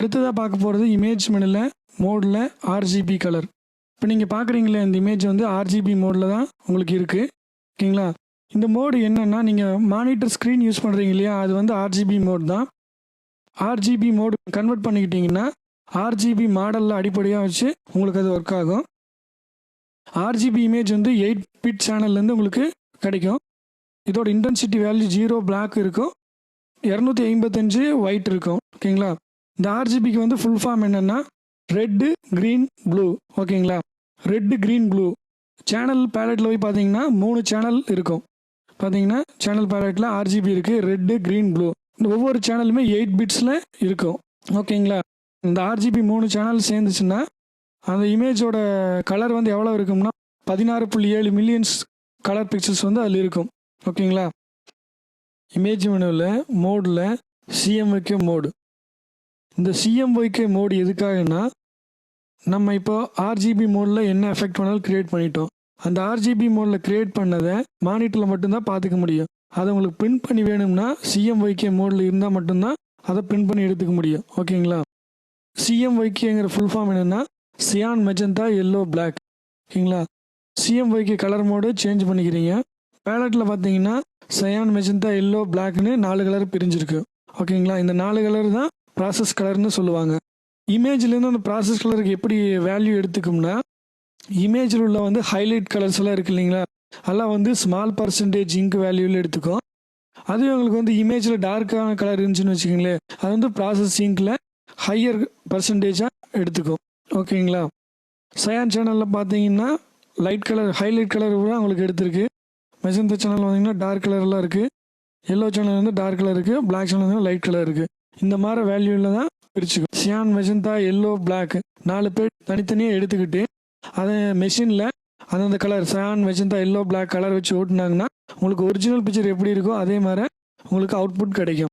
அடுத்ததாக பார்க்க போகிறது இமேஜ் மெனில் மோடில் ஆர்ஜிபி கலர் இப்போ நீங்கள் பார்க்குறீங்களே இந்த இமேஜ் வந்து ஆர்ஜிபி மோடில் தான் உங்களுக்கு இருக்குது ஓகேங்களா? இந்த மோடு என்னென்னா நீங்கள் மானிட்டர் ஸ்க்ரீன் யூஸ் பண்ணுறீங்க இல்லையா அது வந்து ஆர்ஜிபி மோட் தான். ஆர்ஜிபி மோடு கன்வெர்ட் பண்ணிக்கிட்டிங்கன்னா ஆர்ஜிபி மாடலில் அடிப்படையாக வச்சு உங்களுக்கு அது ஒர்க் ஆகும். ஆர்ஜிபி இமேஜ் வந்து எயிட் பிட் சேனல்லேருந்து உங்களுக்கு கிடைக்கும். இதோட இன்டென்சிட்டி வேல்யூ ஜீரோ பிளாக் இருக்கும். இரநூத்தி ஐம்பத்தஞ்சு ஒயிட் இருக்கும். ஓகேங்களா? இந்த ஆர்ஜிபிக்கு வந்து ஃபுல் ஃபார்ம் என்னென்னா ரெட்டு க்ரீன் ப்ளூ ஓகேங்களா? ரெட்டு க்ரீன் ப்ளூ சேனல் பேலட்டில் போய் பார்த்தீங்கன்னா மூணு சேனல் இருக்கும். பார்த்தீங்கன்னா சேனல் பேலட்டில் ஆர்ஜிபி இருக்குது ரெட்டு க்ரீன் ப்ளூ இந்த ஒவ்வொரு சேனலுமே எயிட் பிட்ஸில் இருக்கும். ஓகேங்களா? இந்த ஆர்ஜிபி மூணு சேனல் சேர்ந்துச்சுன்னா அந்த இமேஜோட கலர் வந்து எவ்வளோ இருக்கும்னா பதினாறு புள்ளி ஏழு மில்லியன்ஸ் கலர் பிக்சல்ஸ் வந்து அதில் இருக்கும். ஓகேங்களா? இமேஜ் மெனுவில் மோடில் சிஎம்ஒய்கே மோடு இந்த சிஎம்ஒய்கே மோடு எதுக்காகன்னா நம்ம இப்போ ஆர்ஜிபி மோடில் என்ன எஃபெக்ட் வேணாலும் க்ரியேட் பண்ணிட்டோம். அந்த ஆர்ஜிபி மோடில் க்ரியேட் பண்ணதை மானிட்டரில் மட்டும்தான் பார்த்துக்க முடியும். அதை உங்களுக்கு பிரிண்ட் பண்ணி வேணும்னா சிஎம்ஒய்கே மோடில் இருந்தால் மட்டும்தான் அதை பிரிண்ட் பண்ணி எடுத்துக்க முடியும். ஓகேங்களா? சிஎம்ஒய்கேங்கிற ஃபுல் ஃபார்ம் என்னென்னா சியான் மெஜந்தா எல்லோ பிளாக் ஓகேங்களா? சிஎம்ஒய்கே கலர் மோடு சேஞ்ச் பண்ணிக்கிறீங்க. பேலட்டில் பார்த்தீங்கன்னா சயான் மெஜந்தா எல்லோ பிளாக்னு நாலு கலர் பிரிஞ்சிருக்கு. ஓகேங்களா? இந்த நாலு கலர் தான் ப்ராசஸ் கலர்னு சொல்லுவாங்க. இமேஜ்லேருந்து அந்த ப்ராசஸ் கலருக்கு எப்படி வேல்யூ எடுத்துக்கும்னா இமேஜில் உள்ள வந்து ஹைலைட் கலர்ஸ் எல்லாம் இருக்கு இல்லைங்களா? அதெல்லாம் வந்து ஸ்மால் பர்சன்டேஜ் இங்க் வேல்யூவில் எடுத்துக்கும். அதுவே உங்களுக்கு வந்து இமேஜில் டார்க்கான கலர் இருந்துச்சுன்னு வச்சுக்கோங்களேன். அது வந்து ப்ராசஸ் இங்கில் ஹையர் பர்சன்டேஜாக எடுத்துக்கும். ஓகேங்களா? சயான் சேனலில் பார்த்தீங்கன்னா லைட் கலர் ஹைலைட் கலர் கூட உங்களுக்கு எடுத்திருக்கு. மெசந்த சேனல் பார்த்தீங்கன்னா டார்க் கலர்லாம் இருக்குது எல்லோ சேனல் வந்து டார்க் கலர் இருக்குது பிளாக் சேனல் வந்து லைட் கலர் இருக்குது இந்த மாதிரி வேல்யூவில் தான் பிரிச்சுக்கும் சியான் மெஜந்தா எல்லோ பிளாக் நாலு பேர் தனித்தனியாக எடுத்துக்கிட்டு அதை மெஷினில் அந்தந்த colour cyan magenta yellow black colour வச்சு ஓட்டுனாங்கன்னா உங்களுக்கு ஒரிஜினல் பிக்சர் எப்படி இருக்கோ அதே மாதிரி உங்களுக்கு அவுட்புட் கிடைக்கும்.